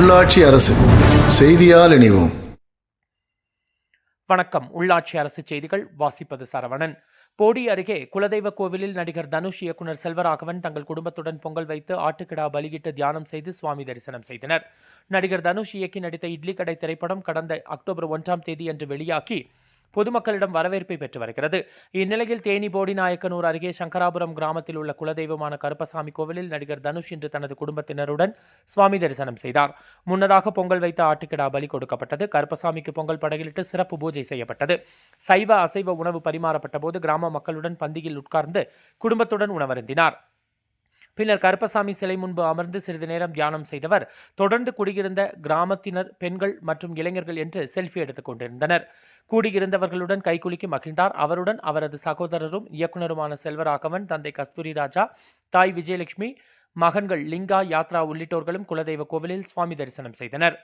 உள்ளாட்சி அரசு செய்தியால் இணைவோம். வணக்கம். உள்ளாட்சி அரசு செய்திகள் வாசிப்பது சரவணன். போடி அருகே குலதெய்வ கோவிலில் நடிகர் தனுஷ் இயக்குனர் செல்வராகவன் தங்கள் குடும்பத்துடன் பொங்கல் வைத்து ஆட்டுக்கிடா பலியிட்டு தியானம் செய்து சுவாமி தரிசனம் செய்தனர். நடிகர் தனுஷ் இயக்கி நடித்த இட்லி கடை திரைப்படம் கடந்த அக்டோபர் ஒன்றாம் தேதி அன்று வெளியாகி பொதுமக்களிடம் வரவேற்பை பெற்று வருகிறது. இந்நிலையில் தேனி போடி நாயக்கனூர் அருகே சங்கராபுரம் கிராமத்தில் உள்ள குலதெய்வமான கருப்பசாமி கோவிலில் நடிகர் தனுஷ் இன்று தனது குடும்பத்தினருடன் சுவாமி தரிசனம் செய்தார். முன்னதாக பொங்கல் வைத்த ஆட்டுக்கிடா பலி கொடுக்கப்பட்டது. கருப்பசாமிக்கு பொங்கல் படகிலிட்டு சிறப்பு பூஜை செய்யப்பட்டது. சைவ அசைவ உணவு பரிமாறப்பட்ட போது கிராம மக்களுடன் பந்தியில் உட்கார்ந்து குடும்பத்துடன் உணவருந்தினார். பின்னர் கருப்பசாமி சிலை முன்பு அமர்ந்து சிறிது நேரம் தியானம் செய்தவர். தொடர்ந்து குடியிருந்த கிராமத்தினர் பெண்கள் மற்றும் இளைஞர்கள் என்று செல்ஃபி எடுத்துக் கொண்டிருந்தனர். கூடியிருந்தவர்களுடன் கைகுலுக்கி மகிழ்ந்தார். அவருடன் அவரது சகோதரரும் இயக்குனருமான செல்வராகவன் தந்தை கஸ்தூரி ராஜா தாய் விஜயலட்சுமி மகன்கள் லிங்கா யாத்ரா உள்ளிட்டோர்களும் குலதெய்வ கோவிலில் சுவாமி தரிசனம் செய்தனர்.